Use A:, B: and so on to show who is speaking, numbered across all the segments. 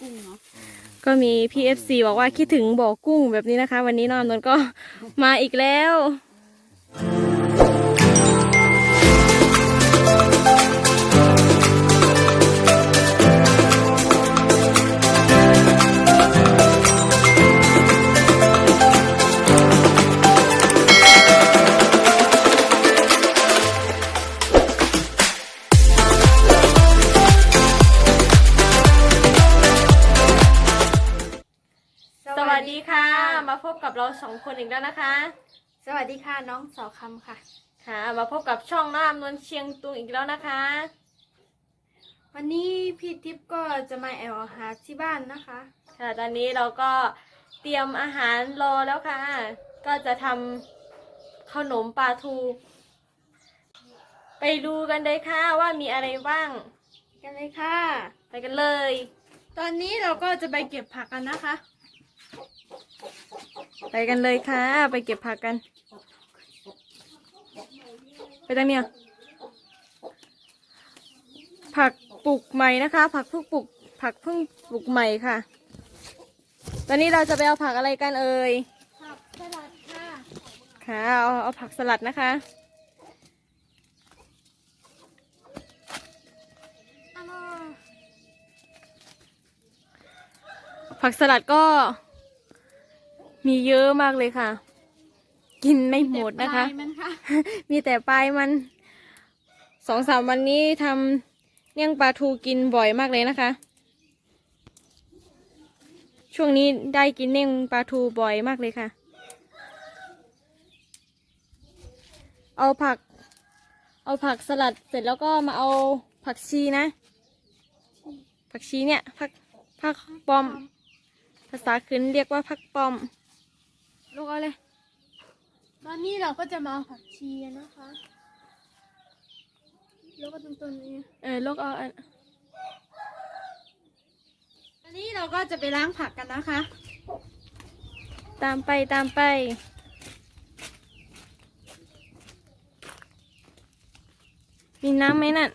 A: กุ้งเนาะ
B: ก็มีบอกว่าคิดถึงบ่อกุ้งแบบนี้นะคะ วันนี้น้องอำนนท์ก็มาอีกแล้ว สองคนอีกแล้วนะคะ
A: สวัสดีค่ะน้องสอคำค่ะ
B: ค่ะ มาพบกับช่องน้าอำนวลเชียงตุงอีกแล้วนะคะ
A: วันนี้พี่ทิพย์ก็จะมาแอลอาหารที่บ้านนะคะ
B: ค่ะ ตอนนี้เราก็เตรียมอาหารรอแล้วค่ะ ก็จะทำขนมปลาทู ไปดูกันเลยค่ะว่ามีอะไรบ้าง
A: กันเลยค่ะ
B: ไปกันเลย
A: ตอนนี้เราก็จะไปเก็บผักกันนะคะ
B: ไปกันเลยค่ะ ไปเก็บผักกัน ไปตั้งเนี่ยผักปลูกใหม่นะคะ ผักเพิ่งปลูกผักเพิ่งปลูกใหม่ค่ะ ตอนนี้เราจะไปเอาผักอะไรกันเอ่ย
A: ผักสลัดค่ะ
B: ค่ะเอาเอาผักสลัดนะคะ
A: เอามา
B: ผักสลัดก็ มีเยอะมากเลยค่ะ กินไม่หมดนะคะ
A: ปลายมันค่ะ
B: มีแต่ปลายมันสองสามวันนี้ทำเลี้ยงปลาทูกินบ่อยมากเลยนะคะ ช่วงนี้ได้กินเลี้ยงปลาทูบ่อยมากเลยค่ะ เอาผัก เอาผักสลัดเสร็จแล้วก็มาเอาผักชีนะ ผักชีเนี่ยผักผักปอม ภาษาขึ้นเรียกว่าผักปอม ลูกเอาเลย
A: ตอนนี้เราก็จะมาเอาผักชีกันนะคะ แล้วก็ตรงตัวนี้
B: เออลูกเอาอัน
A: อันนี้เราก็จะไปล้างผักกันนะคะ
B: ตามไปตามไป มีน้ำไหมนั่น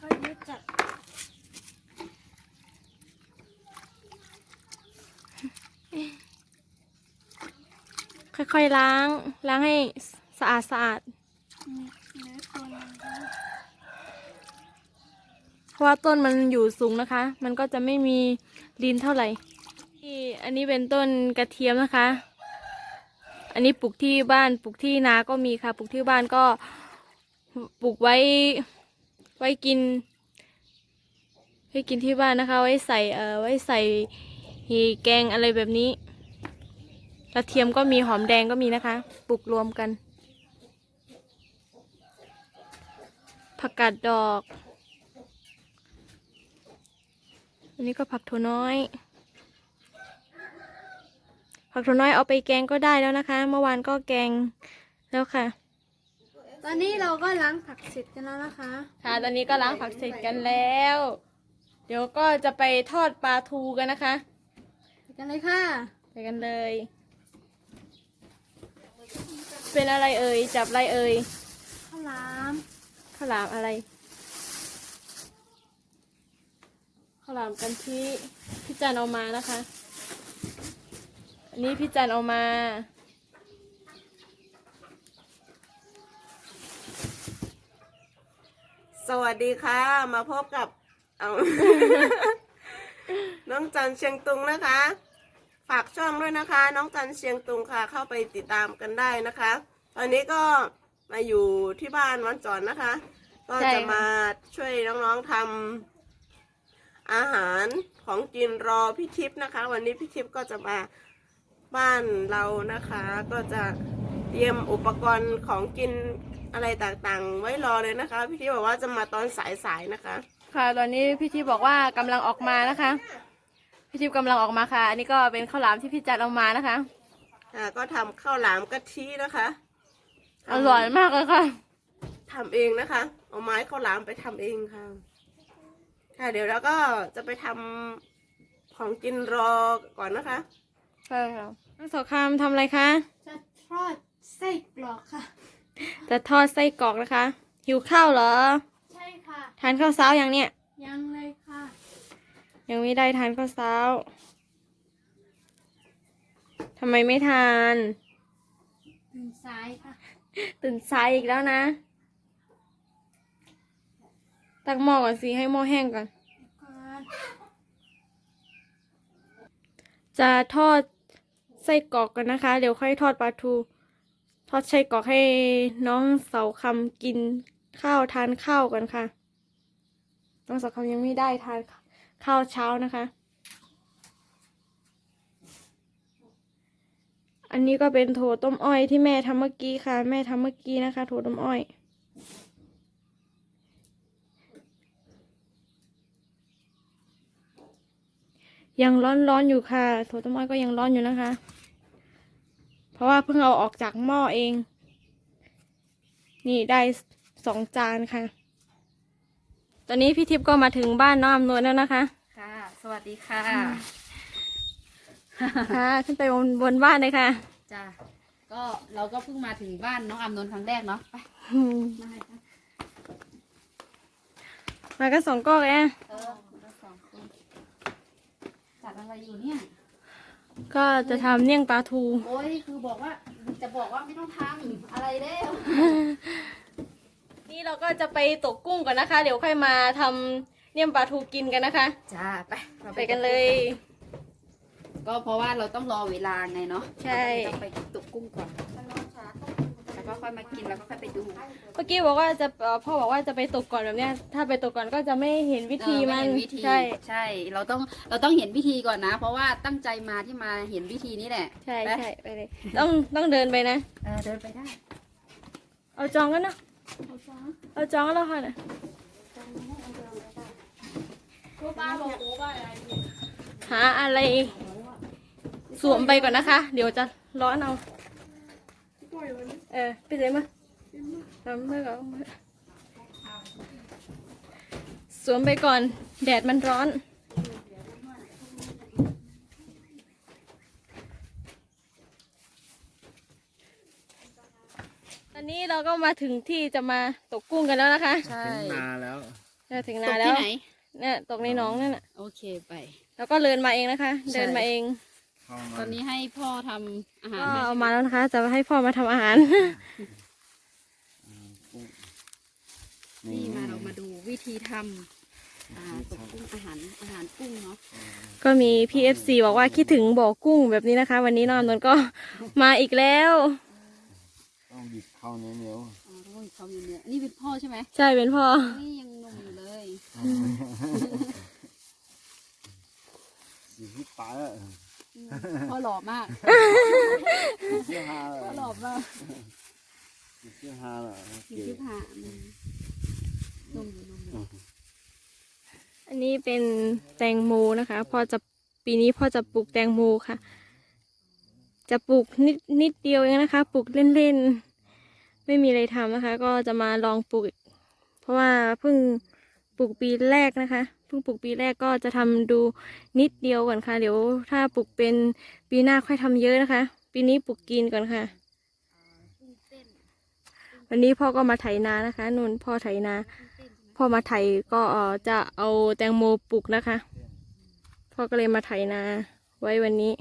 A: ก็เยอะจัด
B: ค่อยๆล้าง ล้างให้สะอาดสะอาด
A: นี่เนื้อตัวนึงนะคะ
B: เพราะว่าต้นมันอยู่สูงนะคะ มันก็จะไม่มีดินเท่าไหร่ที่อันนี้เป็นต้นกระเทียมนะคะ อันนี้ปลูกที่บ้านปลูกที่นาก็มีค่ะปลูกที่บ้านก็ปลูกไว้ไว้กินไว้กินที่บ้านนะคะ ไว้ใส่เอ่อไว้ใส่แกงอะไรแบบนี้ กระเทียมก็มีหอมแดงก็มีนะคะปลูกรวมกัน ผักกาดดอก อันนี้ก็ผักถั่วน้อย ผักถั่วน้อยเอาไปแกงก็ได้แล้วนะคะ เมื่อวานก็แกงแล้วค่ะ
A: ตอนนี้เราก็ล้างผักเสร็จกันแล้วนะคะ
B: ค่ะ ตอนนี้ก็ล้างผักเสร็จกันแล้ว เดี๋ยวก็จะไปทอดปลาทูกันนะคะ
A: ไปกันเลยค่ะ
B: ไปกันเลย เป็นอะไรเอ่ย จับอะไรเอ่ย
A: ข้าวหลาม
B: ข้าวหลามอะไร ข้าวหลามกันที่พี่จันเอามานะคะ อันนี้พี่จันเอามา
C: สวัสดีค่ะ มาพบกับ เอา น้องจันเชียงตุงนะคะ ฝากช่องด้วยนะคะ น้องจันเชียงตุงค่ะเข้าไปติดตามกันได้นะคะ ตอนนี้ก็มาอยู่ที่บ้านวันจอนนะคะ ก็
B: ใช่
C: จะ
B: ค่ะ
C: มาช่วยน้องๆทำอาหารของกินรอพี่ทิพย์นะคะ วันนี้พี่ทิพย์ก็จะมาบ้านเรานะคะ ก็จะเตรียมอุปกรณ์ของกินอะไรต่างๆ ไว้รอเลยนะคะ พี่ทิพย์บอกว่าจะมาตอนสายๆนะคะ
B: ค่ะ ตอนนี้พี่ทิพย์บอกว่ากำลังออกมานะคะ พี่ทิพย์กำลังออกมาค่ะ อันนี้ก็เป็นข้าวหลามที่พี่จันเอามานะคะ
C: อ่าก็ทำข้าวหลามกะทินะคะทำ
B: อร่อยมากเลยค่ะ
C: ทำเองนะคะ เอาไม้ข้าวหลามไปทำเองค่ะ ค่ะ เดี๋ยวเราก็จะไปทำของกินรอก่อนนะคะ
B: ใช่ค่ะน้องสอคามทำอะไรคะ
A: จะทอดไส้กรอกค่ะ
B: จะทอดไส้กรอกนะคะหหิวข้าวเหรอ
A: ใช่ค่ะ
B: ทานข้าวเช้ายังเนี่ย
A: ยังเลยค่ะ
B: ยังไม่ได้ทานข้าวเช้าทำไมไม่ทาน
A: ตื่นสายค่ะ
B: ตื่นสายอีกแล้วนะ ตักหม้อก่อนสิ ให้หม้อแห้งก่อน
A: ก่อน
B: จะทอดไส้กรอกกันนะคะ เดี๋ยวค่อยทอดปลาทู ทอดไส้กรอกให้น้องเสาคำกินข้าวทานข้าวกันค่ะ น้องเสาคำยังไม่ได้ทาน ข้าวเช้านะคะ อันนี้ก็เป็นโถต้มอ้อยที่แม่ทำเมื่อกี้ค่ะ แม่ทำเมื่อกี้นะคะโถต้มอ้อยยังร้อนๆอยู่ค่ะโถต้มอ้อยก็ยังร้อนอยู่นะคะ เพราะว่าเพิ่งเอาออกจากหม้อเอง นี่ได้สองจานค่ะ ตอนนี้พี่ทิพย์ก็มาถึงบ้านน้องอำนวยแล้วนะคะ
D: ค่ะ สวัสดีค่ะ
B: ค่ะ ขึ้นไปบนบนบ้านเลยค่ะ
D: จ้าก็เราก็เพิ่งมาถึงบ้านน้องอามนนท์ครั้งแรกเนาะ ไปมาเลยค่ะ
B: มากันสองก้อนเลยอะ
D: เออเราสองคนจัดอะไรอยู่เนี่ย
B: ก็จะทำเมี่ยงปลาทู
D: โอ้ยคือบอกว่า จะบอกว่าไม่ต้องทำอะไรแล้ว
B: นี่ เราก็จะไปตกกุ้งก่อนนะคะ เดี๋ยวค่อยมาทำเมี่ยงปลาทูกินกันนะคะ
D: จ้าไปรา
B: ไปกันเลย
D: ก็เพราะว่าเราต้องรอเวลาไงเนาะ
B: ใช่
D: เราต้องไปตกกุ้งก่อนแล้วก็ค่อยมากินแล้วก็ค่อยไปดู
B: เมื่อกี้บอกว่าจะเอ่อพ่อบอกว่าจะไปตกก่อนแบบเนี้ย ถ้าไปตกก่อนก็จะไม่เห็นวิธี
D: เออ
B: มัน
D: ไเห็วิธี
B: ใช่
D: ใช่ เราต้องเราต้องเห็นวิธีก่อนนะ เพราะว่าตั้งใจมาที่มาเห็นวิธีนี้แหละ
B: ใช่
D: ไป
B: ใช่ไปเลยต้องต้องเดินไปนะ
D: เออเดินไปได้
B: เอาจองกันนะ เอาจองกันแล้วค่ะเนะหาอะไร สวมไปก่อนนะคะ เดี๋ยวจะร้อนเอาเออไปเลยมาทำเมื่อก่อนสวมไปก่อน แดดมันร้อน อนนี้เราก็มาถึงที่จะมาตกกุ้งกันแล้วนะคะ
D: ใช่
E: ถึงนาแล้ว
B: เนี่ยถึง
D: ต
B: นากแล้
D: ที่
B: ว
D: ไหน
B: เนี่ยตกในหนองนั่นน่ะ
D: โอเคไป
B: แล้วก็เดินมาเองนะคะ
D: ใช่
B: เดินมาเอง
E: เข้ามา
D: ตอนนี้ให้พ่อทำอาหาร
B: ก็
D: ให้
B: เอามาแล้วนะคะ จะให้พ่อมาทำอาหาร
D: นี่มาเรามาดูวิธีทำอ่าตกกุ้งอาหารอาหารกุ้งเนาะ
B: ก็มี PFC บอกว่าคิดถึงบ่อกุ้งแบบนี้นะคะ วันนี้น้องอำนนท์ก็ มาอีกแล้ว
E: ต้องหยิบ เข้าเหนียวเหนียว
D: อ๋อต้องเขาอยู่เนี่ยนี่เป็นพ่อใช่ไหม
B: ใช่เป็นพ่อ
D: นี่ยังหนุ่มอยู่เลย
E: อยู่ที่ปลายอะ
D: พ่อหล่อมาก
E: อยู่ที่ฮาเลย
D: พ่อหล่อมาก
E: อยู่ที่ฮาเลย
D: อยู่ที่ผ่าอืมหนุ่มอยู่หนุ่มอยู่
B: อันนี้เป็นแตงโมนะคะพ่อจะปีนี้พ่อจะปลูกแตงโมค่ะ จะปลูกนิดนิดเดียวเองนะคะ ปลูกเล่นๆ ไม่มีอะไรทำนะคะ ก็จะมาลองปลูก เพราะว่าเพิ่งปลูกปีแรกนะคะเพิ่งปลูกปีแรกก็จะทำดูนิดเดียวก่อนค่ะ เดี๋ยวถ้าปลูกเป็นปีหน้าค่อยทำเยอะนะคะ ปีนี้ปลูกกินก่อนค่ะวันนี้พ่อก็มาไถนานะคะนุ่นพ่อไถนาพ่อมาไถก็อจะเอาแตงโมปลูกนะคะ พ่อก็เลยมาไถนาไว้วันนี้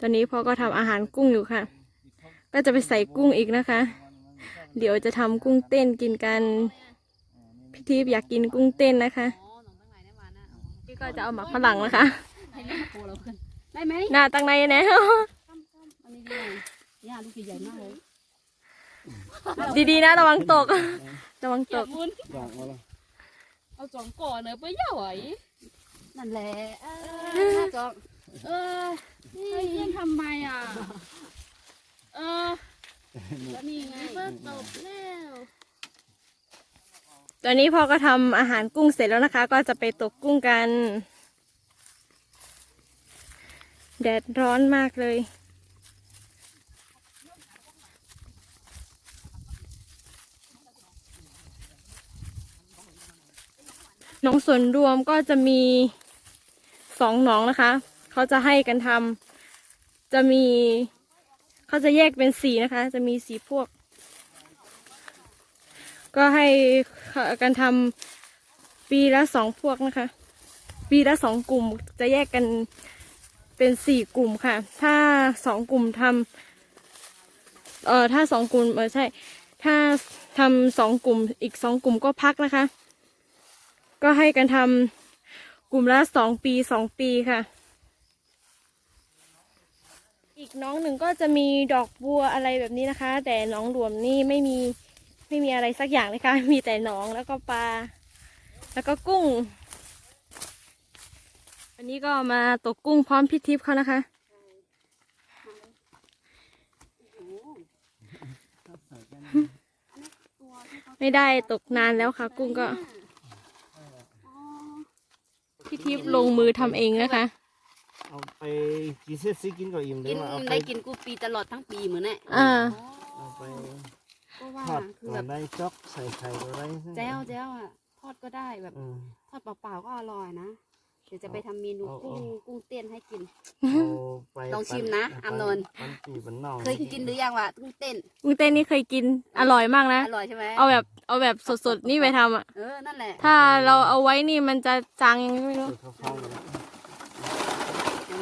B: ตอนนี้พ่อก็ทำอาหารกุ้งอยู่ค่ะ ก็จะไปใส่กุ้งอีกนะคะ เดี๋ยวจะทำกุ้งเต้นกินกันพี่ทิพย์อยากกินกุ้งเต้นนะคะ
D: อ๋อหนุ่มตั้งไหนได้มานะอ๋อ
B: นี่ก็จะเอาหมักฝรั่งนะคะ
D: ได้ไหม
B: หน้าตั้งในน่
D: อันนี้ดีๆ
B: นะระวังตก ระวังต
D: กเอาจองก่อนเนอะไปเย่าไหวนั่นแหละเออถ้าจองเออ เฮ้ยเยี่ยงทำไมอะ เออแล้วนี่ไงเปิดตบแล้ว
B: ตอนนี้พ่อก็ทำอาหารกุ้งเสร็จแล้วนะคะ ก็จะไปตกกุ้งกัน แดดร้อนมากเลย หนองส่วนรวมก็จะมีสองหนองนะคะ เขาจะให้กันทำจะมีเขาจะแยกเป็นสีนะคะ จะมีสีพวก ก็ให้กันทำปีละสองพวกนะคะ ปีละสองกลุ่มจะแยกกันเป็นสี่กลุ่มค่ะ ถ้าสองกลุ่มทำเอ่อถ้าสองกลุ่มเออใช่ ถ้าทำสองกลุ่มอีกสองกลุ่มก็พักนะคะ ก็ให้กันทำกลุ่มละสองปีสองปีค่ะ อีกน้องหนึ่งก็จะมีดอกบัวอะไรแบบนี้นะคะ แต่น้องหลวมนี่ไม่มีไม่มีอะไรสักอย่างนะคะมีแต่หนองแล้วก็ปลา แล้วก็กุ้งวันนี้ก็มาตกกุ้งพร้อมพี่ทิพย์เขานะคะไม่ได้ตกนานแล้วค่ะ กุ้งก็พี่ทิพย์ลงมือทำเองนะคะ
E: เอาไปกินเส้นซีกินก็อิ่มเล
D: กิ
E: ย
D: น
E: ว่าเอาไป
D: ได้กินกูปีตลอดทั้งปีเหมือนเนี่ย
B: อ่า
E: เอาไป
D: ก็ว่า
E: ทอด
D: คือ
E: ก่
D: แบ
E: อน
D: บ
E: ได้จ๊อกใส่ไข่ก็ได้
D: แจ้วแจ้วอะทอดก็ได้แบบ
E: อืม
D: ทอดเปล่าๆก็อร่อยนะเดี๋ยวจะไปทำเมนู
E: เอา
D: กุ้ง
E: เอา
D: กุ้งเต้นให้กิน
E: เอาไป
D: ลองชิมนะ
E: ปั่
D: อำนนท์
E: ปั่นปีบันนอก
D: เคยกินหรือยังวะกุ้งเต้น
B: กุ้งเต้นนี่เคยกินอร่อยมากนะ
D: อร่อยใช่ไหม
B: เอาแบบเอาแบบสดๆนี่ไปทำอะ
D: เออนั่นแหละ
B: ถ้าเราเอาไว้นี่มันจะจางยังไงไม่รู้
E: เปิดเข้าๆเลย
D: เดี๋ยว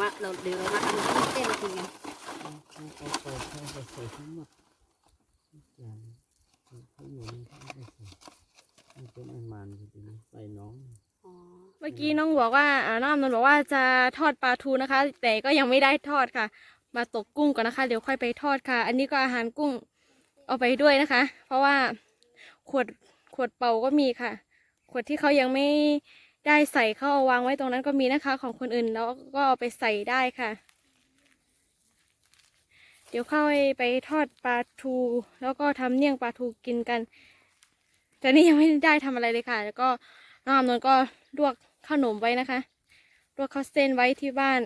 D: มาเราเดี๋ยวเรามาทำเต้นกินกัน
B: เมื่อกี้น้องบอกว่าอ่าน้องอำนนท์บอกว่าจะทอดปลาทูนะคะ แต่ก็ยังไม่ได้ทอดค่ะ มาตกกุ้งก่อนนะคะ เดี๋ยวค่อยไปทอดค่ะ อันนี้ก็อาหารกุ้งเอาไปด้วยนะคะ เพราะว่าขวดขวดเป่าก็มีค่ะ ขวดที่เขายังไม่ ได้ใส่เข้าวางไว้ตรงนั้นก็มีนะคะ ของคนอื่นแล้วก็เอาไปใส่ได้ค่ะ เดี๋ยวเข้าไปทอดปลาทู แล้วก็ทำเมี่ยงปลาทูกินกัน แต่นี่ยังไม่ได้ทำอะไรเลยค่ะ แล้วก็น้องอำนนท์ก็ลวกขนมไว้นะคะลวกข้าวเส้นไว้ที่บ้าน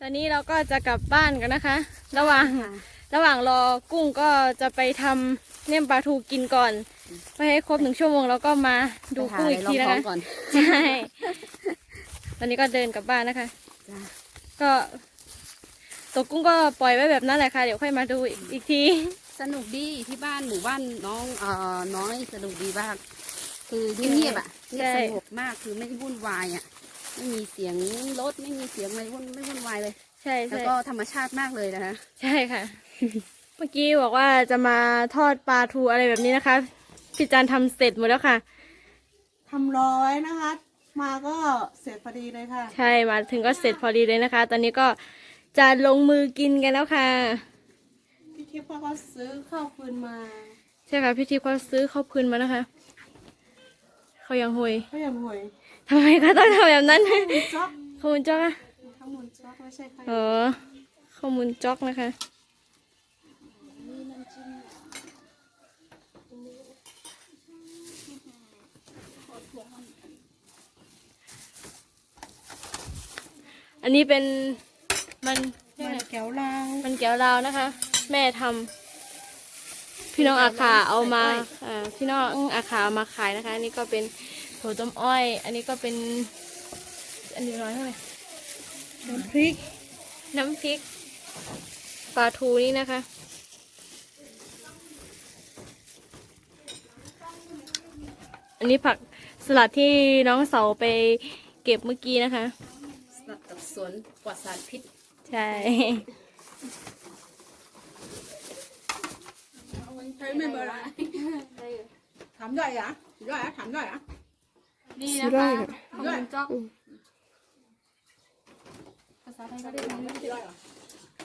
B: ตอนนี้เราก็จะกลับบ้านกันนะคะ ระหว่างระหว่างรอกุ้งก็จะไปทำ เมี่ยงปลาทูกินก่อน ไปให้ครบหนึ่งชั่วโมงแล้วก็มาดู
D: ไปหา
B: กุ้งอีกที
D: อะไร
B: นะ
D: รอง
B: คะ
D: ท้องก่อน
B: ใช่ตอนนี้ก็เดินกลับบ้านนะคะ
D: จ้ะ
B: ก็ตกกุ้งก็ปล่อยไว้แบบนั้นแหละค่ะ เดี๋ยวค่อยมาดูอีกอีกที
D: สนุกดีที่บ้านหมู่บ้านน้องเอ่อน้องนี่สนุกดีมากคือเงียบๆอะเงียบ
B: ใช่
D: สงบมากคือไม่วุ่นวายอะไม่มีเสียงรถไม่มีเสียงอะไรวุ่นไม่วุ่นวายเลย
B: ใช่
D: แล้ว
B: ใช่
D: ก็ธรรมชาติมากเลยนะคะ
B: ใช่ค่ะ เมื่อกี้บอกว่าจะมาทอดปลาทูอะไรแบบนี้นะคะ พี่จันทำเสร็จหมดแล้วค่ะ
C: ทำรอไว้นะคะ มาก็เสร็จพอดีเลยค่ะ
B: ใช่มาถึงก็เสร็จพอดีเลยนะคะ ตอนนี้ก็จะลงมือกินกันแล้วค่ะ
C: พี่ทิพย์เขาก็ซื้อข้าวฟืนมา
B: ใช่ค่ะพี่ทิพย์เขาซื้อข้าวพืนมานะคะ เขายังห่วย
C: เขาอย่างห่วย
B: ทำไมเขาต้องทำแบบนั้น
C: จ๊อก
B: ข้าวมูลจ๊อกอะ
C: ทั้งหมดจ๊อกไม่ใช่ใคร
B: เออข้าวมูลจ๊อกนะคะ อันนี้เป็นมันเรียก
C: มั
B: อะไร
C: นแก้วลาว
B: มันแก้วลาวนะคะ แม่ทำพี่น้องอาขาเอามาเอ่อพี่น้องอาขาเอามาขายนะคะ อันนี้ก็เป็นถั่วต้มอ้อย อันนี้ก็เป็น อันนี้ร้อยเท่าไหร่
C: น้ำพริก
B: น้ำพริกปลาทูนี่นะคะ อันนี้ผักสลัดที่น้องเสาไปเก็บเมื่อกี้นะคะ
D: สำหรับกับสวนปลอดสารพิษ
B: ใช่
C: ถามได้อะได้อะถามได้อะ
B: นี่นะคะขนมจ๊อก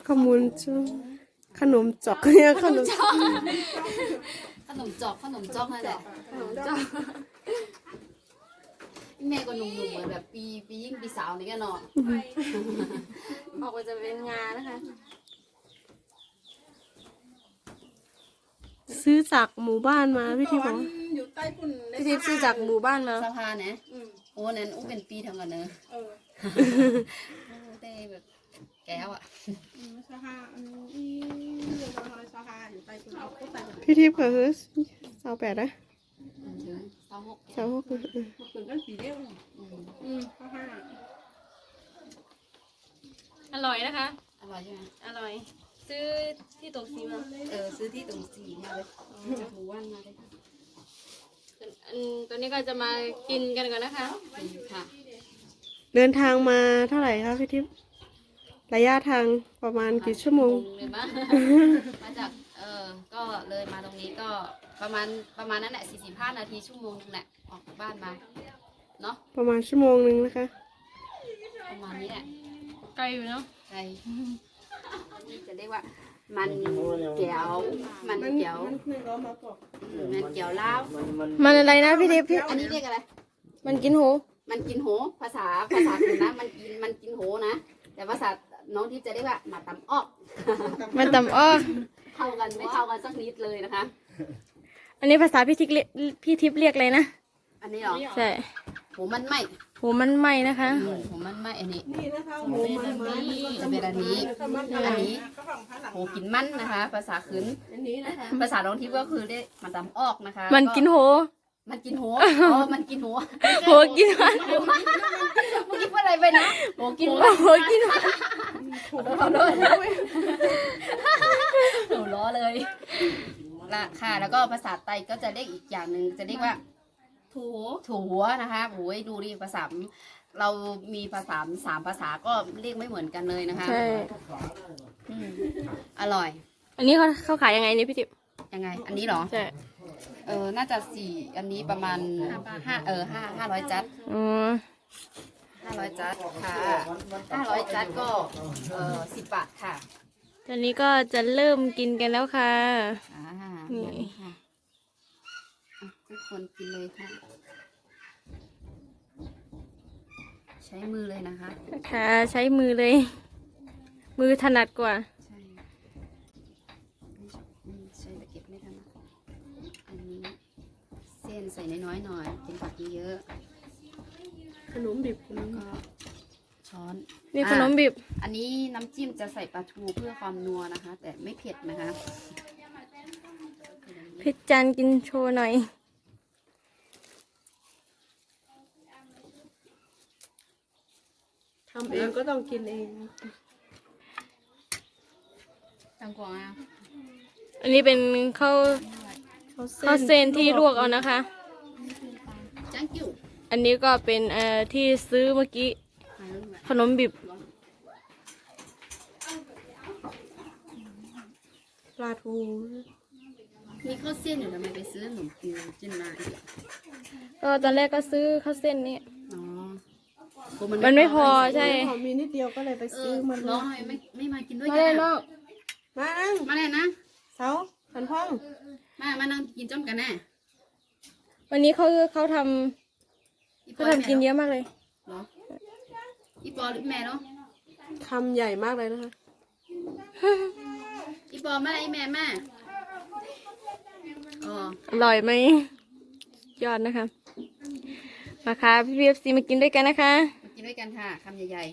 C: ขมูลจ๊อกขนมจอกเนี่ยขนม
D: ขนมจอกขนมจอกนั่นแหละขนมจอก แม่ก็หนุ่มๆเหมือนแบบปีปียิ่งปีสาวนี่แกเนาะ
B: ออกมาจะเป็นงานะคะ
C: ซื้อจากหมู่บ้านมาพี่ทิพย์บอก
A: อยู่ใต้ปุ่น
B: พี่ทิพย์ซื้อจากหมู่บ้านมา
D: สภาเนี่ยโอ้นั่นอู้เป็นปีทำกันเนอะ
A: เออ
D: โอ้ได้แบบแก้วอะ
A: สหาอันนี้อยู่ตรงสหาอยู่ใต้ปุ่นเอาเข้าใต้ปุ่น
C: พี่ทิพย์ก็คือสาวแปดนะ
D: ถึงสาว หก
C: สาวหก
A: มันเป็นกันปีเดียว
D: อืม
A: อืมสหา
B: อร่อยนะคะ
D: อร่อยใช่ไหม
B: อร่อย ซื้อที่ตกสีมา
D: เออซื้อที่ตรงสีมาเลยจากหมู่บ้านมาเลยค่ะ
B: อันตัวนี้ก็จะมากินกันก่อนนะคะ
D: ค่ะ
C: เดินทางมาเท่าไหร่คะพี่ทิพย์ระยะทางประมาณกี่ชั่วโมง
D: เลยมั้มาจาก เออก็เลยมาตรงนี้ก็ ประมาณประมาณนั้นแหละ45นาทีชั่วโมงนึงแหละออกจากบ้านมาเนาะ
C: ประมาณชั่วโมงหนึ่งนะคะ
D: ประมาณนี้แหละ
B: ไกลอยู่เนาะ
D: ใช่จะเรียกว่า มันแก้วมันแก้วอืมมันแก้วลาว
E: มันมัน
B: มันอะไรนะพี่ทิพย์พี่
D: อันนี้เรียกอะไร
B: มันกินหู
D: มันกินโหภาษาภาษาคือนะมันกินมันกินโหนะ แต่ภาษาน้องทิพย์จะเรียกว่าหมาตำออก
B: มันตำอ้อ
D: เข้ากันไม่เข้ากันสักนิดเลยนะคะ
B: อันนี้ภาษาพี่ทิพย์เรียกพี่ทิพย์เรียกเลยนะ
D: อันนี้เหรอ
B: ใช่
D: โหมันไหม
B: หูมันไหมนะคะ
D: อืมโหมันไหมอันนี้
C: นี่นะคะหมูมันไม้มันก็
D: จะเป็นอันนี้ อันนี้โหกินมันนะคะ ภาษาขืน
C: อันนี้นะคะ
D: ภาษาน้องทิพย์ก็คือเรียกหมาตำออกนะคะ
B: มันกินหู
D: มันกินโหอ๋อมันกินโห
B: หูกินมัน
D: เมื่อกี้พูดอะไรไปนะโหกิน
B: หูกินมัน
D: ล้อเลยหนูล้อเลย ละค่ะ แล้วก็ภาษาไทยก็จะเรียกอีกอย่างหนึ่งจะเรียกว่า ถูถูนะคะโอ้ยดูดิภาษาเรามีภาษาสามภาษาก็เรียกไม่เหมือนกันเลยนะคะ
B: ใช่
D: อืมอร่อย
B: อันนี้เขาเขาขายยังไงนี่พี่ทิพย์
D: ยังไง อันนี้เหรอ
B: ใช่
D: เออ น่าจะสี่อันนี้ประมาณห้าเออห้าห้าร้อยจัด
B: อ๋อ
D: ห้าร้อยจัดค่ะห้าร้อยจัดก็เออสิบบาทค่ะ
B: ตอนนี้ก็จะเริ่มกินกันแล้วค่ะ
D: อ่า
B: นี่
D: นี่ค่ะอะทุกคนกินเลยค่ะ ใช้มือเลยนะคะ
B: ค่ะ ใช้มือเลย มือถนัดกว่า
D: ใช่อืมใช้ตะเก็บไม่ทันนะอันนี้เส้นใส่น้อยๆหน่อยเป็นผักเยอะ
C: ขนมดิบ
D: ๆแล้วก็ช้อน
B: นี่ขนมบีบ
D: อันนี้น้ำจิ้มจะใส่ปลาทูเพื่อความนัวนะคะ แต่ไม่เผ็ดนะคะ
B: พี่จันกินโชว์หน่อย
C: ทำเองก็ต้องกินเอง
D: ตังกวางอะ
B: อันนี้เป็นข้าว
C: เขา
B: ข้าวเส้นที่ลวกเอานะคะ
D: จังกิ้ว
B: อันนี้ก็เป็นเอ่อที่ซื้อเมื่อกี้
D: มาแล้วด้วย
B: ขนมบีบ
C: ปลาทู
D: มีข้าวเส้นอยู่ทำไมไปซื้อขนมจีนจีนมาอีกอะ
B: ก็ตอนแรกก็ซื้อข้าวเส้นนี่
D: อ๋อโห
B: มันไม่พอใช่
C: พอมีนิดเดียวก็เลยไป
D: เอ
C: ซื้อ
D: อ
C: มา
D: น้องทำไมไม่ไม่มากินด้วย
B: มา
D: กั
B: เลย
D: น
B: น้อ
D: อะ
B: ง
C: มานั่ง
D: มาเลยนะ
C: เสาขันพ่อง
D: มามานั่งกินจ้อมกันแน่
B: วันนี้เขาเขาทำ
D: อี
B: เขาทำกินเยอะมากเลย
D: เหรออีปอหรือแม่เนาะ
C: คำใหญ่มากเลยนะคะ
D: อีปอแม่อีแม่แม่ อ๋อ
B: อร่อยไหมยอดนะคะ มาค่ะพี่พีเอฟซีมากินด้วยกันนะคะ
D: มากินด้วยกันค่ะคำใหญ่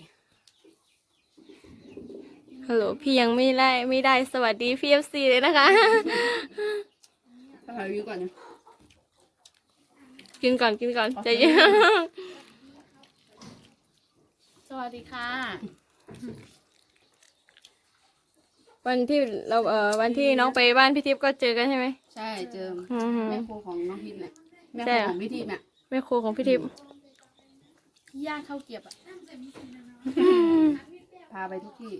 B: ฮัลโหลพี่ยังไม่ได้ไม่ได้สวัสดีพี่เอฟซีเลยนะคะ
D: ๆก็ถ่ายวิวก่อนนะ
B: กินก่อนกินก่อนใจเย็น
D: สวัสดีค่ะ
B: วันที่เราเอ่อวันที่น้องไปบ้านพี่ทิพย์ก็เจอกันใช่ไหม
D: ใช่เจอ
B: อือหือ
D: แม่ครัวของน้องพิมเนี่ยแม่
B: ใช่
D: ครัว
B: เหรอ
D: ของพี่ทิพย์เนี่ย
B: แม่ครัวของพี่ทิพย์
D: ที่ย่างข้าวเกรียบอะ พาไปทุกที่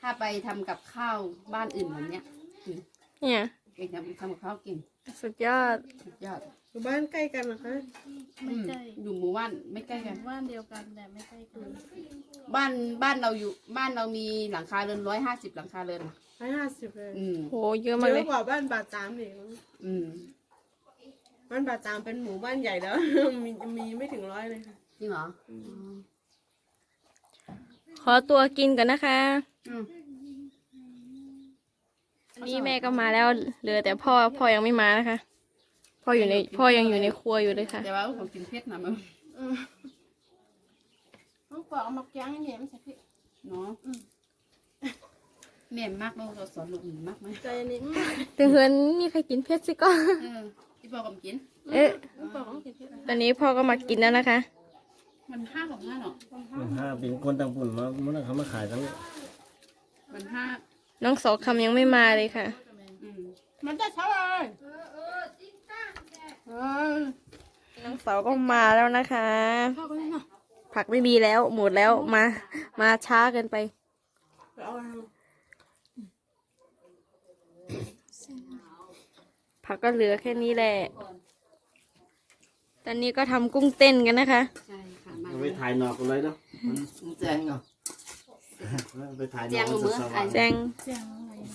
D: ถ้าไปทำกับข้าวบ้านอื่นแบบเนี้ยอืม
B: เนี่ย
D: เก่งทำทำกับข้าวเก่ง
B: สุดยอด
D: สุดยอด
C: อยู่บ้านใกล้กันเหรอคะ
D: อืมอยู่หมู่บ้านไม่ใกล้กัน
A: บ้านเดียวกันแต่ไม่ใช่กัน
D: บ้านบ้านเราอยู่บ้านเรามีหลังคาเรือนร้อยห้าสิบหลังคาเรือน
C: ร้อยห้าสิบเลย
D: อืม
B: โหเยอะ
C: เย
B: มากเลย
C: อะกว่าบ้านป่าตามอีก
D: อืม
C: บ้านป่าตามเป็นหมู่บ้านใหญ่แล้ว มีมีไม่ถึงร้อยเลยค่ะ
D: จริงเหรอ
B: ขอตัวกินก่อนนะคะ
D: อืม
B: อันนี้แม่ก็มาแล้วเหลือแต่พ่อพ่อยังไม่มานะคะพ่ออยู่ในพ่อยังอยู่ในครัวอยู่เลยค่ะ
D: แต่ว่าผมกินเผ็ดนะมึง
A: ลูกบอกเอามาแกงให้เห็นใส่พริก
D: เนาะ แม่มากเราเราสอนลูกหนูมากไหม
A: ใจนี้
B: ถึงเฮือนมีใครกินเผ็ดสิก็
D: เออที่บอกกับกิน
B: เอ๊ะ
A: ลูกบอกต้องกินพริก
B: ตอนนี้พ่อก็มากินแล้วนะคะ
D: มันห้าของห้าเนาะ
E: มันห้าเป็นคนต่างปุ่นมาเมื่อเขามาขายทั้ง
D: มันห้า
B: น้องสองคำยังไม่มาเลยค่ะ
C: อืมมันจะเท่าไหร่เออ
B: น้องเสาก็มาแล้วนะคะผักไม่มีแล้วหมดแล้วมา มาช้าเกินไป
C: เอาอะไร
B: ผักก็เหลือแค่นี้แหละ ตอนนี้ก็ทำกุ้งเต้นกันนะคะ
D: ใช่ค่ะมา
E: เอาไปถ่ายนอกกันเลยเนาะมันแจ้งเนาะไปถ่ายน
D: แจ้
E: อก
D: ง
E: มัน
D: มือ
E: ส
D: ไอ้
E: ว่าง
B: แจง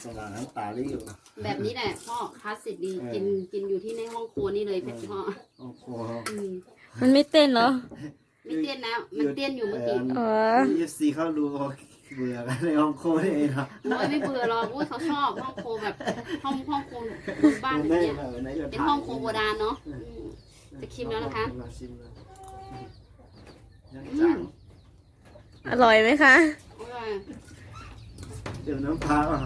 E: สว่างน้ำตาลิอยู่
D: แบบนี้แหละพ่อคลาสสิกดี
E: เออ
D: กินกินอยู่ที่ในห้องครัวนี่เลยเพชรพ่อ
E: โอ้โห
D: อืม
B: มันไม่เต้นเหรอ
D: ไม่เต้นแล้วมันเต้นอยู่เมื่อกี้
B: อ๋อ
E: เอฟซีเขาดู เบื่อกันในห้องโค้ดเองเนาะ
D: โอ้ยไม่เบื่อหรอกโอ้ยเขาชอบห้องโครัวแบบห้องห้องโครัวบ้านแบบ
E: ได้
D: เนี้ย
E: แบบไหน
D: เป็นห้องโครัวโบราณเนาะอืมจะชิมแล้วนะคะ
E: ชิมแล้วยัง
D: อื
E: จัง
D: ม
B: อร่อยไหมคะ
D: อร่อย
E: เติมน้ำปลาอะ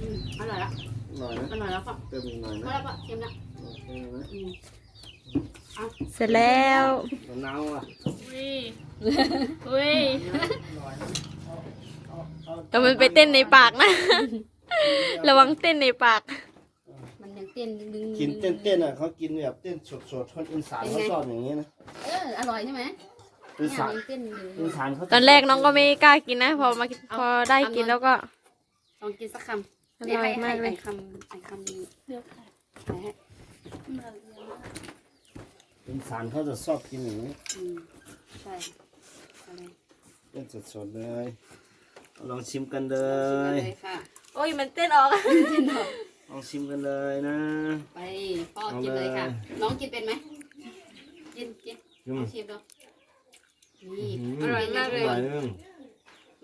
D: อืมอร่อยละ
E: อร่อยนะ
D: อร่อยแล้วพ่อ
E: เติมอีกหน่อย
D: พอ
E: นะ
D: แล้วพ่อเค็มละ
E: โอเคไหม
D: อืม
B: เสร็จแล้ว
E: มะนาวอะ
B: อุ้ยอุ้ยแต่มันไปเต้นในปากนะ ระวังเต้นในปาก
D: มันยังเต้นดึง
E: กินเต้นๆอะเขากินแบบเต้นสดๆคนอีสานเขาชอบอย่างนี้นะ
D: เอออร่อยใช่ไหม
E: อี
D: เนี่ย
E: สาน
D: ยังเต้นดึง
E: อีสานเขา
B: ตอนแรกน้องก็ไม่กล้ากินนะ พอมาพอได้กินแล้วก็
D: ลองกินสักค
B: อำ
D: เนี่ย
B: ร่อย
D: ให้
B: มาก
D: ให้
B: เล
D: ไอ้
B: ย
D: คำไอ้คำนี้ให้ให้
E: อีสานเขาจะชอบกินอย่างนี้
D: อืมใช่อะไร
E: เต้นสดๆเลย ลองชิมกันเล
D: ชิมกัน
E: ย
D: เลยค่ะ
B: โอ้ยมันเต้นออก
E: ลองชิมกันเลยนะ
D: ไปพ่อกินเลยค่ะน้องกินเป็นไหมกินกิน
E: อื
D: ล
E: ม
D: องชิมดูนี่
B: อร่อยมากเลย
E: อร่อยอืม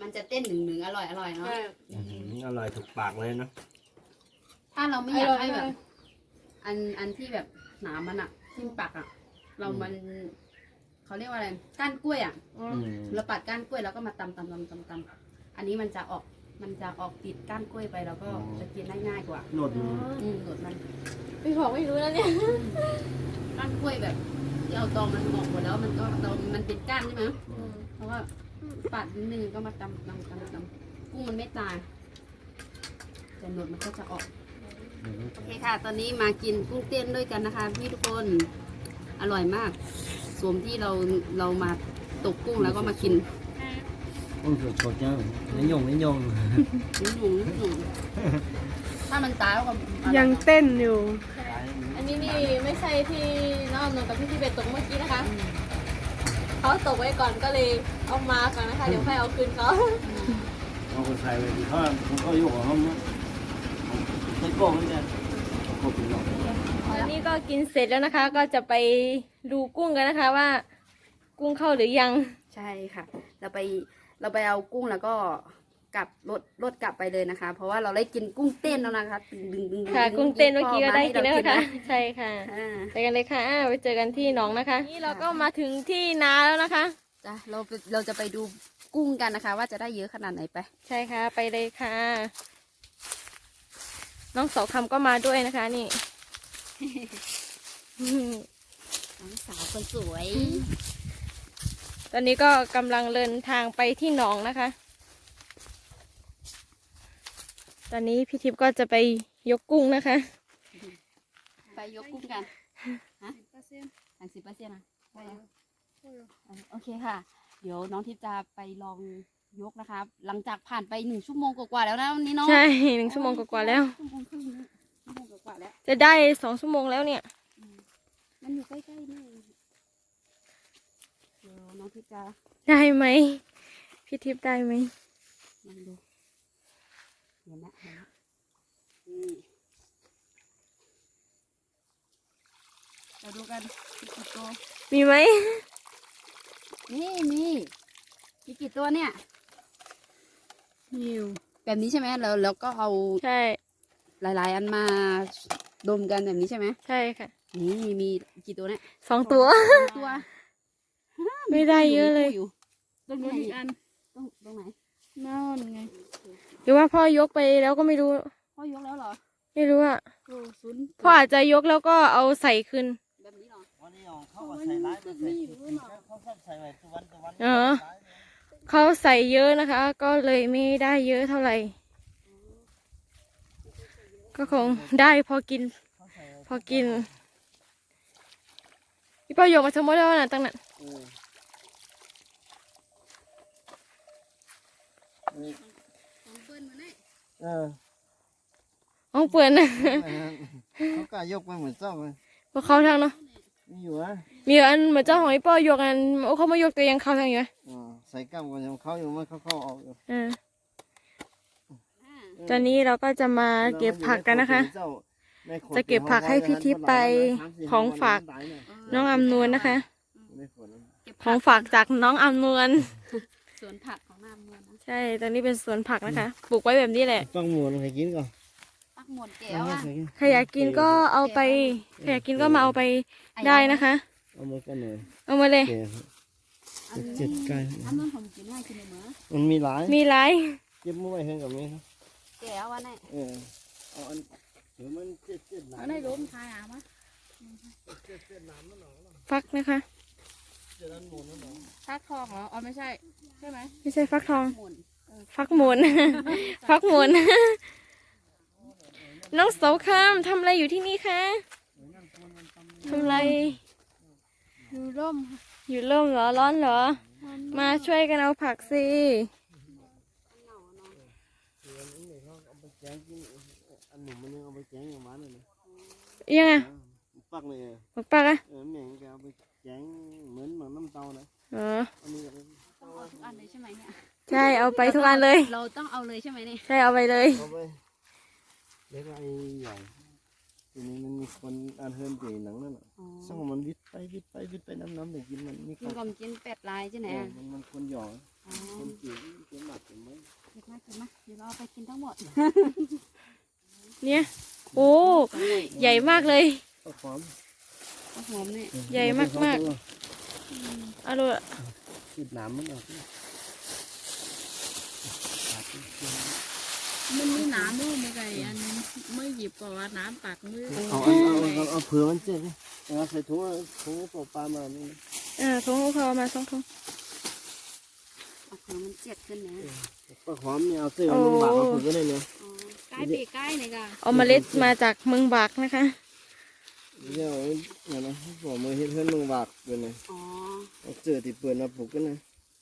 D: มันจะเต้นหนึ่งหนึ่งๆอร่อยอร่อยเนาะ
E: อืมอร่อยถูกปากเลยนะ
D: ถ้าเราไม่อยากให้แบบ อันอันที่แบบหนามมันอะทิ่มปากอะเรามัน เขาเรียกว่าอะไรก้านกล้วยอะ
E: อืม
D: เราปัดก้านกล้วยแล้วก็มาตำตำตำตำตำอันนี้มันจะออกมันจะออกติดก้านกล้วยไปแล้วก็จะกินได้ง่ายกว่า
E: โนดมัน
D: อืมหนวดมัน
B: พี่บอกไม่รู้แล้วเนี่ย
D: ก้านกล้วยแบบที่เอาตองมันออกหมดแล้วมันก็ตองมันเป็นก้านใช่ไหมเพราะว่าปัดนิดนึงก็มาตำตำตำตำกุ้งมันไม่ตายแต่หนวดมันก็จะออกโอเคค่ะ ตอนนี้มากินกุ้งเต้นด้วยกันนะคะพี่ทุกคนอร่อยมาก สวมที่เราเรามาตกกุ้งแล้วก็มากิน
E: กุ้งสดๆจ้าไม่ยงไม่ยง
D: หนุ่มหนุ่มหนุ่มถ้ามันตายแล้วก็อร่อ
A: ยังเต้นอยู่
B: อันนี้นี่ไม่ใช่ที่น้องอำนนท์กับพี่ที่ไปตกเมื่อกี้นะคะเขาตกไว้ก่อนก็เลยเอามาก่อนนะคะเดี๋ยวค่อยเอาคืนเขา
E: เอาคนไทยไปดีเขาผมก็อยู่กับเขาเนาะใช้กล้องไม่ได้กล้องเป็นหลอก
B: ต อนนี้ก็กินเสร็จแล้วนะคะ ก็จะไปดูกุ้งกันนะคะว่า กุ้งเข้าหรือยัง
D: ใช่ค่ะ เราไปเราไปเอากุ้งแล้วก็กลับรถรถกลับไปเลยนะคะ เพราะว่าเราได้กินกุ้งเต้นแล้วนะคะดึงดึงดึง
B: ค่ะ กุ้งเต้นเมื่อกี้ก็ได้กินแล้ว
D: พ่อมา
B: ค่ะ
D: ให้เรา
B: ใช่ค่ะ
D: อ่า
B: ไปกันเลยค่ะไปเจอกันที่หนองนะคะ นี่เราก็มาถึงที่นาแล้วนะคะ
D: จ้ะเราไปเราจะไปดูกุ้งกันนะคะ ว่าจะได้เยอะขนาดไหนไป
B: ใช่ค่ะ ไปเลยค่ะ น้องสองคำก็มาด้วยนะคะนี่
D: น้องสาวคนสวย
B: ตอนนี้ก็กำลังเดินทางไปที่หนองนะคะ ตอนนี้พี่ทิพย์ก็จะไปยกกุ้งนะคะ
D: ไปยกกุ้งกันฮะสามสิบเปอร์เซ็นต์นะได้ยังเออโอเคค่ะ เดี๋ยวน้องทิพย์จะไปลองยกนะคะหลังจากผ่านไปหนึ่งชั่วโมงกว่าๆแล้วนะวันนี้เนาะ
B: ใช่หนึ่งชั่วโมงกว่าๆแล้ว
D: ชั่วโมงครึ่งนะชั่วโมงกว่าๆแล้ว
B: จะได้สองชั่วโมงแล้วเนี่ย
D: มันอยู่ใกล้ๆนี่เองเดี๋ยวน้องทิพย์จะ
B: ได้ไหมพี่ทิพย์ได้ไหม
D: ลองดูเห็นนะเห็นนะนี่เราดูกันมีกี่ตัว
B: มีไหม
D: นี่มีมีกี่ตัวเนี่ย นิวแบบนี้ใช่ไหมแล้วแล้วก็เอา
B: ใช่
D: หลาย ๆ อันมาดมกันแบบนี้ใช่ไหม
B: ใช่ค่ะ
D: นี่มีกี่ตัวเนี่ย
B: สองตัว
D: ตัว
B: ไม่ได้เยอะเลย
D: อยู่ตรงไหนอีกอันตรงตรงไหน
A: นั่นไง
B: หรือว่าพ่อยกไปแล้วก็ไม่รู้
D: พ่อยกแล้วเหรอ
B: ไม่รู้อะ
D: โอ้ศูนย์
B: พ่ออาจจะยกแล้วก็เอาใส่คืน
D: แบบนี้เหรอ
E: วันนี้เขาก็ใส่ร้ายไปใส่เขาชอบใส่ไปตัววันตัววัน
B: อ๋อเขาใส่เยอะนะคะ ก็เลยไม่ได้เยอะเท่าไหร่ ก็คงได้พอกิน พอกินพี่เป้าโยกมาทั้งหมดแล้วนะตั้งนั้น
E: เออนี่
D: ของเปิ้ลมาเนี่ย
E: เออ
B: ห้องเปื่อนนะ
E: เขากล้ายกไปเหมือนเจ้าเลย
B: พวกเขาทางเนาะ
E: มีอยู่อะ
B: มีอันเหมือนเจ้าของพี่เป้าโยกอันโอ้เขามายกตัวยังเข้าทางอยู่ไหม
E: อ๋อใส่กล้ามกันยังเขาอยู่มันเขาเข้าออกอยู่
B: เออ
D: อ่า
B: ตอนนี้เราก็จะมาเก็บผักกันนะคะ จะเก็บผักให้พี่ทิพย์ไปของฝากน้องอำนวลนะคะ
D: เก็บ
B: ข
D: ผั
B: อง
D: ก
B: ฝากจากน้องอำนวล
D: สวนผักของน้ำเมืองนะ
B: ใช่ ตอนนี้เป็นสวนผักนะคะ ปลูกไว้แบบนี้แหละ
E: ต้องหมุนให้กินก่อน
D: ปักหมดแก้วอะ
B: ใครอยากกินก็เอาไปใครอยากกินก็มาเอาไปได้นะคะ
E: เอามากันหน่อย
B: เอามาเลย
E: เจ็ดเจ็ดไก่
D: อันนั้นผมกินให้กินเลยเหมือ
E: มันมีหลาย
B: มีหลาย
E: เก็บมือไว้ให้กับนี้ครับ
D: แก้วอะเนี่ย
E: เออเอาอันเดี๋ยวมันเจ็ดเจ็ดหลา
D: เอา
E: ย
D: ในร่มทายอะมะ
B: ฟักนะคะ
D: ฟักทองเหรอ อ๋อไม่ใช่ ใช่ไหม
B: ไม่ใช่ฟักทอง
D: หมุน
B: ฟักหมุน ฟักหมุน น้องโสคามทำอะไรอยู่ที่นี่คะทำอะไร
D: ดูร่ม
B: อยู่ร่มเหรอ ร้อนเหรอ มาช่วยกันเอาผักสิ
E: แกงกินอัน หนุ่มมันยังเอาไปแกงอย่างมันเลยนะ
B: ยังไง
E: ปักเลย
B: ปักปักอะ
E: เออแม่งแกเอาไปแกงเหมือนหมังน้ำเตานะ
B: อ๋อ
E: อันนี้ก็
D: ต้องเอาทุกอันเลยใช่ไหมเนี่ย
B: ใช่เอาไปทุกอันเลย
D: เราต้องเอาเลยใช่ไหมเนี่ย
B: ใช่เอาไปเลย
E: เอาไปเล็กไอ้ใหญ่ทีนี้มันมีคนอันเฮิร์นตีหนังนั่นแหละ
D: อ๋อ
E: ส่งมันวิทย์ไปวิทย์ไปวิทย์ไปน้ำน้ำเด็กกินมันมีค
D: กิน
E: น
D: กลมกินเป็ดลายใช่ไหม
E: เออ
D: อะ
E: มันมันคนหยอก
D: อ๋อ
E: คนจีนคนหมักเห็นไหม
D: กินมากินมาเดี๋ยวเราเอาไปกินทั้งหมด
B: เนี่ย โอ้ ใหญ่มากเลย
E: ก็หอม
D: ข้าวหอมเนี่ย
B: ใหญ่มากมากอร่อย
E: ติดหนามมันออก
D: มันมีน้ำด้วยมันไงอันไม่หยิบก่อนน้ำตักมือ
E: เอาเอาเอาเอาเอาเผื่อมันเจ็บเลยเอาใส่ถุงถุงปลาปลามานี่
B: เออทงพอมาสองทง
D: เอาของมันเจ็ดขึ้นเนี่ย
E: ก็หอมเนี่ยเอาเสื้อมันบากเอาผืนก็ได้เนี่ย
D: อ๋อใกล้ปีใกล้เลยค่ะ
B: เอาเมล็ดมาจากเมืองบากนะคะ
E: เดี๋ยวเนี่ยนะผมมือเฮ็ดเพื่อนมึงบากเลยนะ
D: อ๋อ
E: เอาเสื้อที่เปิดมาปลูกกันนะ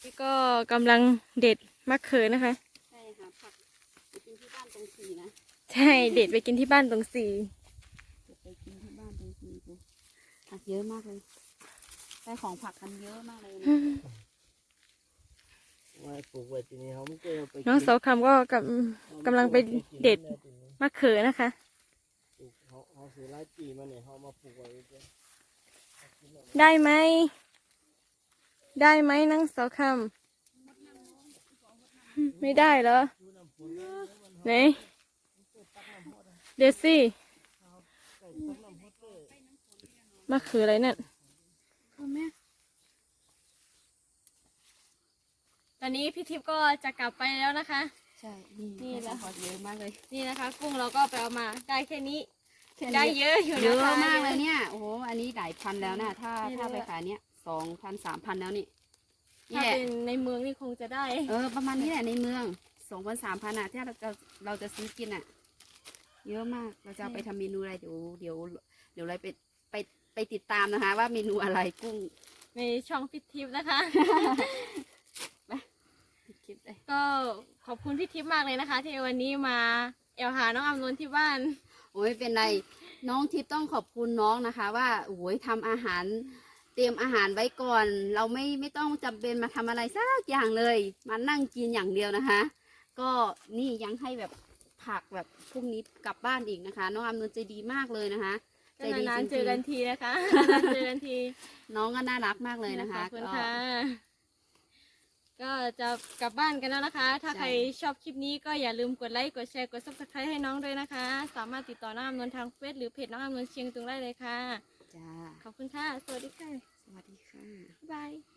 B: นี่ก็กำลังเด็ดมะเขือนะคะ
D: ใช่ค่ะผักไปกินที่บ้านตรงสีนะ
B: ใช่เด็ดไปกินที่บ้านตรงสี่
D: ไปกินที่บ้านตรงสีดูผักเยอะมากเลยได้ของผักกันเยอะมากเลย นะ
E: ไว้ปลูกไว้ทีนี้เขาไม่เคยเอาไป
B: น้องเสาคำก็กำกำลังไปเด็ดมะเขือนะคะ
E: ปลูกเขาเขาซื้อไร่ปีมาเนี่ยเขามาปลูกไว้เพื่อ
B: ได้ไหม ได้ไหมนังเสาคำไม่ได้เหรอไหนเดี๋ยวสิมะเขืออะไรนั่น
D: คุณแม่
B: ตอนนี้พี่ทิพย์ก็จะกลับไปแล้วนะคะ
D: ใช่ นี่
B: นี่แหละ
D: ผักเยอะมากเลย
B: นี่นะคะ กุ้งเราก็ไปเอามาได้แค่นี้
D: แค่นี้
B: ได้เยอะอยู่
D: เย
B: นะ
D: อะ
B: คะ
D: มากเลยเนี่ย โอ้โห อันนี้หลายพันแล้วนะ ถ้า
B: นี่
D: ถ้า
B: เลย
D: ไปขายเนี้ยสองพันสามพันแล้วนี่
B: ถ้า
D: นี่แหละ
B: เป็นในเมืองนี่คงจะได้
D: เออ ประมาณนี้แหละในเมืองสองพันสามพันอะที่เราจะเราจะซื้อกินอะ เยอะมาก เราจะเอาไปทำเมนูอะไรเดี๋ยวเดี๋ยวเดี๋ยวเราไปไปไปติดตามนะคะ ว่าเมนูอะไรกุ้ง
B: ในช่องพี่ทิพย์นะคะ
D: คลิปเลย
B: ก็ขอบคุณพี่ทิพย์มากเลยนะคะ ที่วันนี้มาแอลหาน้องอำนวลที่บ้าน
D: โอ้ยเป็นไรน้องทิพย์ต้องขอบคุณน้องนะคะ ว่าโอ้ยทำอาหารเตรียมอาหารไว้ก่อน เราไม่ไม่ต้องจำเป็นมาทำอะไรสักอย่างเลยมานั่งกินอย่างเดียวนะคะ ก็นี่ยังให้แบบผักแบบพรุ่งนี้กลับบ้านอีกนะคะ น้องอำนวยใจดีมากเลยนะคะ ใจ
B: ก็
D: ดี
B: นาน
D: จ
B: ๆเจ
D: ริ
B: องกันทีนะคะนานๆเจอกันที
D: ๆน้องก็น่ารักมากเลยนะคะ
B: ขอบคุณ
D: ก็
B: ค่ะ ก็จะกลับบ้านกันแล้วนะคะ ถ้า
D: ใช่
B: ใครชอบคลิปนี้ก็อย่าลืมกดไลค์กดแชร์กด subscribe ให้น้องด้วยนะคะ สามารถติดต่อน้องอำนวลทางเฟซหรือเพจน้องอำนวลเชียงตุงได้เลยค่ะ
D: จ้า
B: ขอบคุณค่ะ สวัสดีค่ะ
D: สวัสดีค่ะ
B: บ๊ายบาย